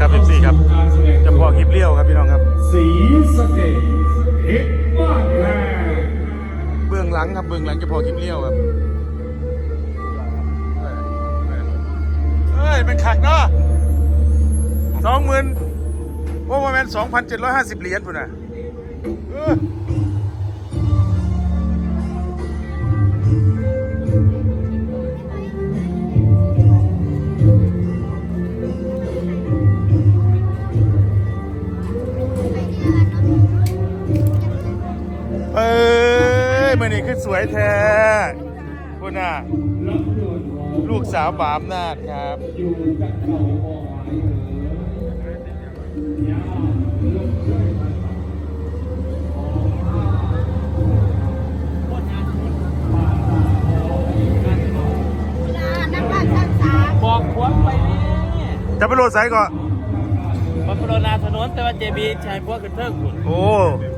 ครับเอฟซีครับเจะพอคลิปเลี้ยวครับพี่น้องครับ สีสะเกดเอ็ดบ้านแพงเบื้องหลังครับเบื้องหลังเจะพอคลิปเลี้ยวครับเฮ้ยเป็นขักเนาะสองหมื่นว่าประมาณสองพันเจ็ดร้อยห้าสิบเหรียญพุ่นน่ะ สวยแท้ คุณน่ะ ลูกสาวบามนาดครับนักบ้านสร้างสามบอกขวางไปนี่จะไปโรดไซก่อนมันโรนาถนนแต่ว่าเจบีชายพวกกระเทิงคุณโอ้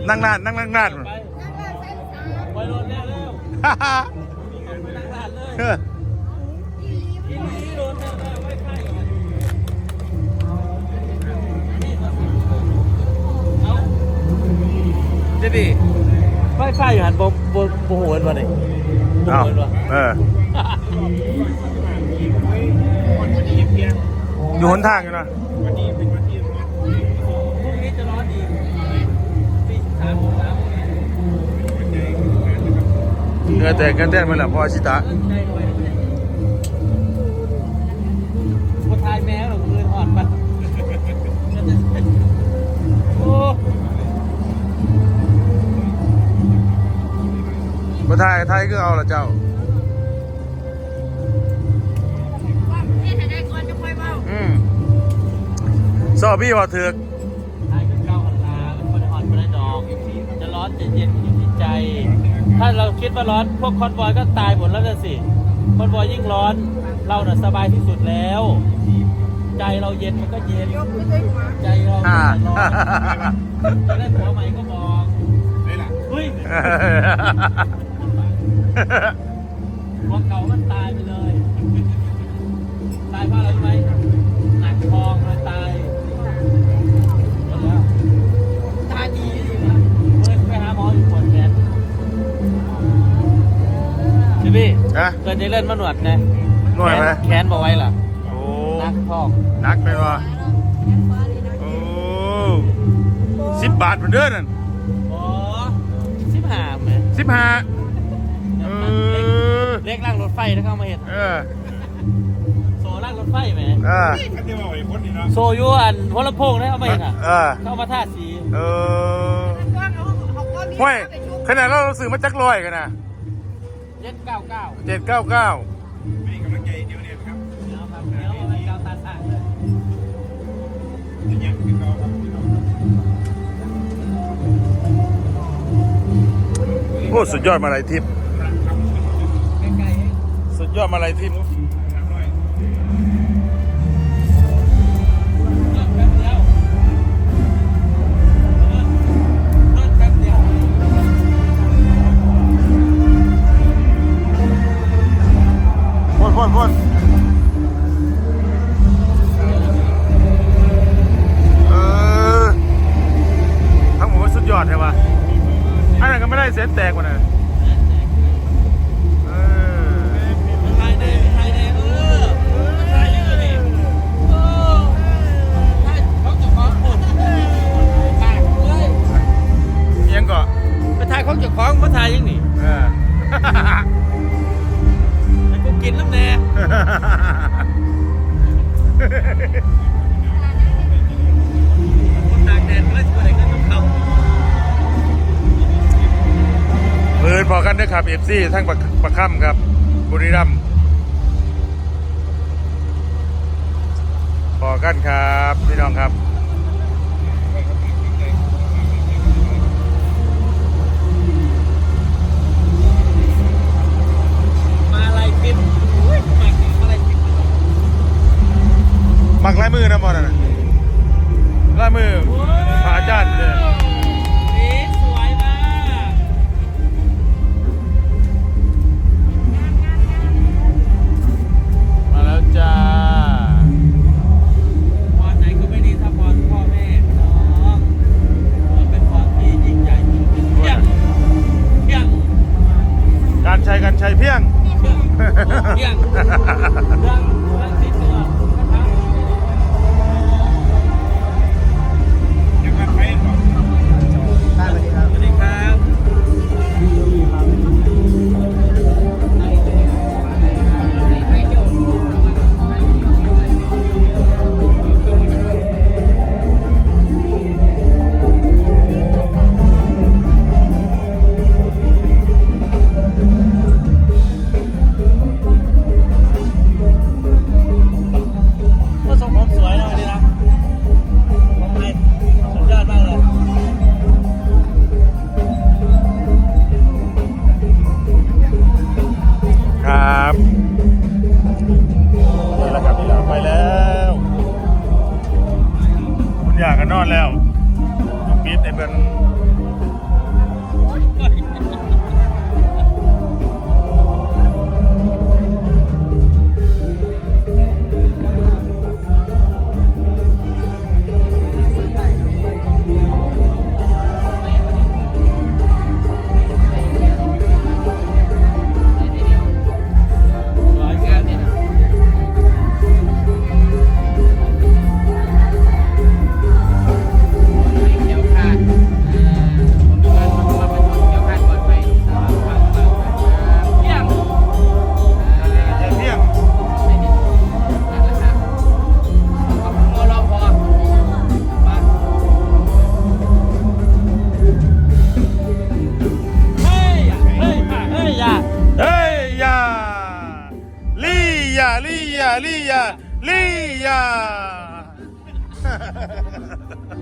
นั่งนานนั่งนั่งนาน ไป เร็วฮ่าฮ่าไปนั่งร้านเลยเออกินนี่รถเร็วเร็วไว้ใครเอาเจบีไฟไฟอยู่หันบ่บ่บ่หัวมันวะนี่บ่เอาหัวมันวะเออ อยู่หนทางอยู่นะ พรุ่งนี้จะร้อนอีกสี่สิบสามองศา เห งื่อแตกกันแดนมาแล้วพอชิตะคนไทยแม้หรอกมืออ่อนปะโอ้มาไทยไทยก็เอาละเจ้าเฮ็ดให้ได้ก่อนจะค่อยเว้าอืมสอบพี่ว่าเถือกไทยเป็นเก้าหันลาเป็นคนอ่อนเป็นดอกจะร้อนจะเย็นอยู่ที่ใจ ถ้าเราคิดว่าร้อนพวกคอนวอยก็ตายหมดแล้วนะสิคอนวอยยิ่งร้อน เราน่ะสบายที่สุดแล้ว ใจเราเย็นมันก็เย็น ใจเราอ่าร้อนจะได้ผัวใหม่ก็บอกเฮ้ยหัวเก่ามันตายไปเลย เกิดจะเล่นมาหนวดนะหน่วยไหมแขนแขนบอกไว้ล่ะโอ้นักทองนักไปวะโอ้สิบบาทเหมือนเดิมนั่นโอ้สิบห้าไหมสิบห้าเออเล็กล่างรถไฟถ้าเข้ามาเห็นเออโซล่างรถไฟไหมเออโซยูอันหัวลำโพงได้เอามาเห็นอะเออเข้ามาท่าสีเออก้อนเอาเอาก้อนนี้ห้วยไปชุบขนาดเราซื้อมาจักร้อยกันนะ เจ็ดเก้าเก้าเจ็ดเก้าเก้าเดี๋ยวครับเดี๋ยวเอาไปเกาตาสางเลยโอ้สุดยอดมาลัยทิพย์ใกล้ๆเองสุดยอดมาลัยทิพย์ อดใช่ปะอันนั้นก็ไม่ได้เสียแตกกว่านะเออไทยเดย์ไทยเดย์เออไทยยืดดิเออไทยเขาจะคล้องหมดปากเลยเอียงก็ไปไทยเขาจะคล้องมาไทยยังนี่เออแต่กูกินน้ำแน่คน นด้วยครับเอฟซีทั้งประประค่ำครับบุรีรัมย์พอกันครับ พี่น้องครับ เรื่องเรื่อง กกันอนแล้วต้องปิดไอ้เบิ้น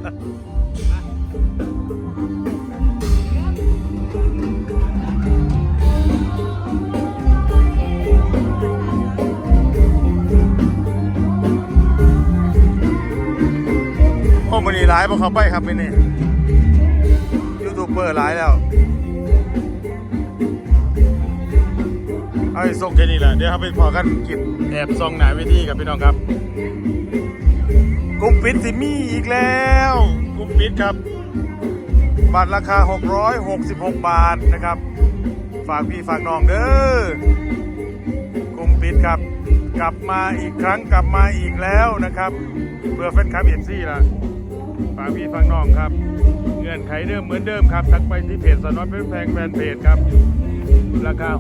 โอ้มันนี่ร้ายพวกเขาไปครับไม่นี่ยูทูบเบอร์ร้ายแล้วเอาให้ส่งแค่นี้แหละเดี๋ยวเขาไปพอกันกินแอบซองหนาเวทีกับพี่น้องครับ กลุ่มปิดสิมีอีกแล้วกลุ่มปิดครับบัตรราคา 666 บาทนะครับ ฝากพี่ฝากน้องเด้อกลุ่มปิดครับ กลับมาอีกครั้งกลับมาอีกแล้วนะครับเพื่อแฟนคลับเอ็นซี่ละฝากพี่ฝากน้องครับ เงื่อนไขเดิมเหมือนเดิมครับ ทักไปที่เพจสนอตเป็นแพงแฟนเพจครับ ราคา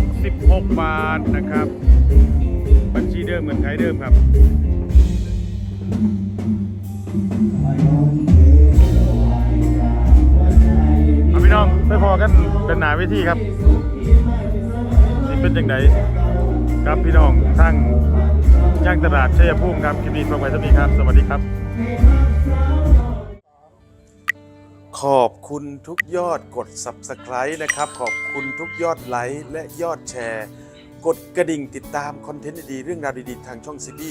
666 บาทนะครับ บัญชีเดิมเหมือนไขเดิมครับเอา พี่น้องไปพอกันเป็นหนาเวทีครับนี่เป็นยังไงครับพี่น้องทั้งย่างตลาดชัยภูมิครับคลิปนี้ฟังไว้สมีครับ สวัสดีครับ ขอบคุณทุกยอดกด Subscribe นะครับ ขอบคุณทุกยอดไลค์และยอดแชร์ กดกระดิ่งติดตามคอนเทนต์ดีๆเรื่องราวดีๆ ทางช่องซีบี